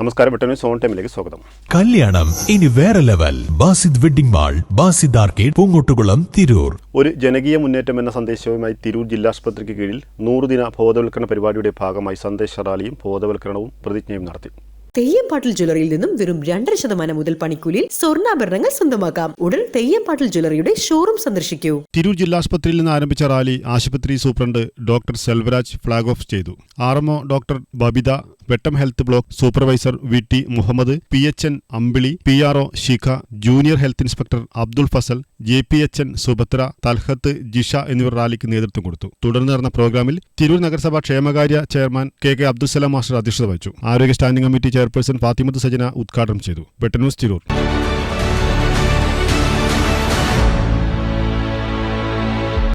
നമസ്കാരം പെട്ടെന്ന് സോൺ ടൈമിലേക്ക് സ്വാഗതം. കല്യാണം ഇനി വേറെ level. Basid wedding mall Basid arcade Poongottukulam Tirur. ഒരു ജനകീയ മുന്നേറ്റം എന്ന സന്ദേശവുമായി തിരൂർ ജില്ലാസ്പത്രിക്ക് കീഴിൽ നൂറുദിന ബോധവൽക്കരണ പരിപാടിയുടെ ഭാഗമായി സന്ദേശ റാലിയും ബോധവൽക്കരണവും പ്രതിജ്ഞയും നടത്തി. തെയ്യംപാട്ടിൽ ജ്വല്ലറിയിൽ നിന്നും വെറും രണ്ടര ശതമാനം മുതൽ പണിക്കൂലിയിൽ സ്വർണാഭരണങ്ങൾ സ്വന്തമാക്കാം. ഉടൻ തെയ്യംപാട്ടിൽ ജ്വല്ലറിയുടെ ഷോറൂം സന്ദർശിക്കൂ. തിരൂർ ജില്ലാസ്പത്രിയിൽ നിന്ന് ആരംഭിച്ച റാലി ആശുപത്രി superintendent doctor Selvaraj flag off ചെയ്തു. R MO doctor Babitha Vettam health block supervisor V T Muhammad P H N Ambili P R O Shikha junior health inspector Abdul Fasal J P H N Subhadra Thalhath Jisha എന്നിവർ റാലിക്ക് നേതൃത്വം കൊടുത്തു. തുടർന്ന് നടന്ന പ്രോഗ്രാമിൽ തിരൂർ നഗരസഭാ ക്ഷേമകാര്യ chairman K K Abdussalam master അധ്യക്ഷത വഹിച്ചു. ആരോഗ്യ standing committee chairperson Fathimath Sajana ഉദ്ഘാടനം ചെയ്തു. വെട്ടന്യൂസ് തിരൂർ.